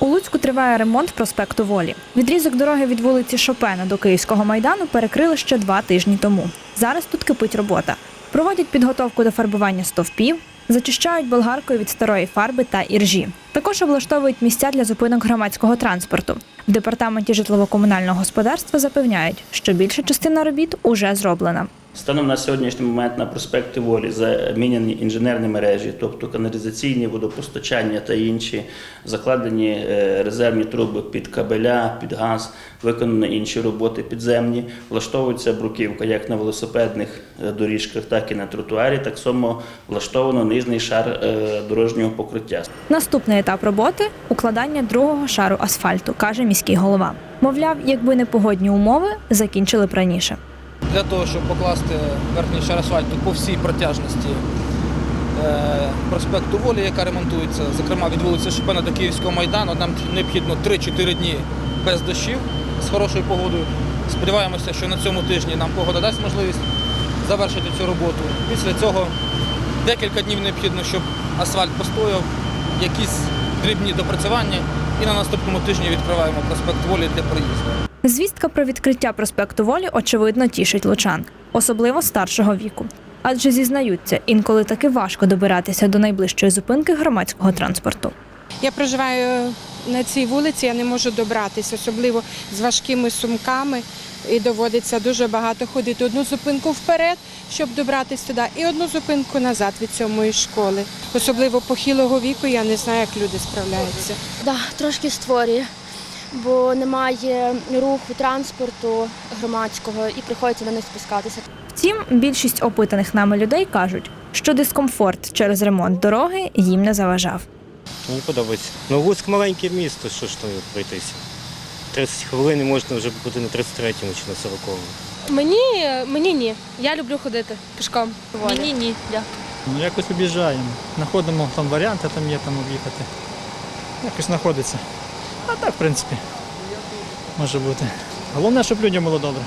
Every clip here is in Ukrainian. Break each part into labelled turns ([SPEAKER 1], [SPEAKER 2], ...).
[SPEAKER 1] У Луцьку триває ремонт проспекту Волі. Відрізок дороги від вулиці Шопена до Київського майдану перекрили ще два тижні тому. Зараз тут кипить робота. Проводять підготовку до фарбування стовпів, зачищають болгаркою від старої фарби та іржі. Також облаштовують місця для зупинок громадського транспорту. В департаменті житлово-комунального господарства запевняють, що більша частина робіт уже зроблена.
[SPEAKER 2] Станом на сьогоднішній момент на проспекті Волі замінені інженерні мережі, тобто каналізаційні, водопостачання та інші, закладені е, резервні труби під кабеля, під газ, виконані інші роботи підземні, влаштовується бруківка як на велосипедних е, доріжках, так і на тротуарі. Так само влаштовано нижній шар е, дорожнього покриття.
[SPEAKER 1] Наступний етап роботи укладання другого шару асфальту, каже міський голова. Мовляв, якби не погодні умови, закінчили б раніше.
[SPEAKER 3] Для того, щоб покласти верхній шар асфальту по всій протяжності е, проспекту Волі, яка ремонтується, зокрема від вулиці Шопена до Київського майдану, нам необхідно 3-4 дні без дощів з хорошою погодою. Сподіваємося, що на цьому тижні нам погода дасть можливість завершити цю роботу. Після цього декілька днів необхідно, щоб асфальт постояв, якісь дрібні допрацювання, і на наступному тижні відкриваємо проспект Волі для проїзду.
[SPEAKER 1] Звістка про відкриття проспекту Волі очевидно тішить лучан, особливо старшого віку. Адже зізнаються, інколи таки важко добиратися до найближчої зупинки громадського транспорту.
[SPEAKER 4] Я проживаю на цій вулиці, я не можу добратися, особливо з важкими сумками. І доводиться дуже багато ходити. Одну зупинку вперед, щоб добратися туди, і одну зупинку назад від сьомої школи. Особливо похилого віку, я не знаю, як люди справляються.
[SPEAKER 5] Да, трошки створює, бо немає руху транспорту громадського і приходиться на них спускатися.
[SPEAKER 1] Втім, більшість опитаних нами людей кажуть, що дискомфорт через ремонт дороги їм не заважав.
[SPEAKER 6] Мені подобається. Ну, Луцьк маленьке місто, що ж то пройтися. 30 хвилин і можна вже бути на 33-му чи на 40-му.
[SPEAKER 7] Мені, мені ні. Я люблю ходити пішком. Мені ні. Дякую.
[SPEAKER 8] Ну, якось об'їжджаємо. Знаходимо там варіанти, там є там об'їхати. Якось знаходиться. А так, в принципі, може бути. Головне, щоб людям було добре.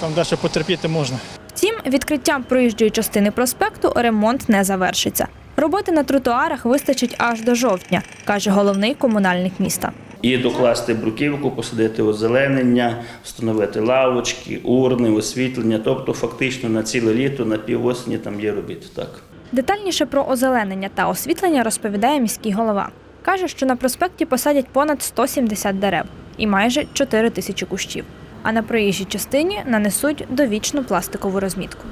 [SPEAKER 8] Там далі потерпіти можна.
[SPEAKER 1] Втім, відкриттям проїжджої частини проспекту ремонт не завершиться. Роботи на тротуарах вистачить аж до жовтня, каже головний комунальник міста.
[SPEAKER 2] І докласти бруківку, посадити озеленення, встановити лавочки, урни, освітлення. Тобто, фактично на ціле літо, на півосені там є робіт. Так.
[SPEAKER 1] Детальніше про озеленення та освітлення розповідає міський голова. Каже, що на проспекті посадять понад 170 дерев і майже 4 тисячі кущів. А на проїжджій частині нанесуть довічну пластикову розмітку.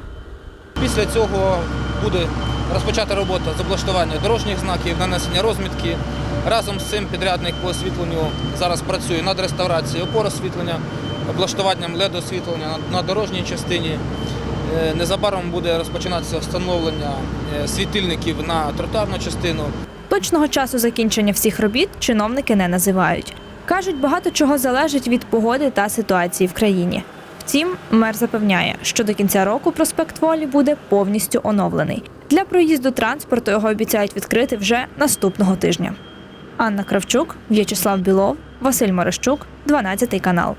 [SPEAKER 3] Після цього буде розпочата робота з облаштування дорожніх знаків, нанесення розмітки. Разом з цим підрядник по освітленню зараз працює над реставрацією опор освітлення, облаштуванням LED-освітлення на- дорожній частині. Е, Незабаром буде розпочинатися встановлення е, світильників на тротуарну частину.
[SPEAKER 1] Точного часу закінчення всіх робіт чиновники не називають. Кажуть, багато чого залежить від погоди та ситуації в країні. Втім, мер запевняє, що до кінця року проспект Волі буде повністю оновлений. Для проїзду транспорту його обіцяють відкрити вже наступного тижня. Анна Кравчук, В'ячеслав Білов, Василь Морощук, 12 канал.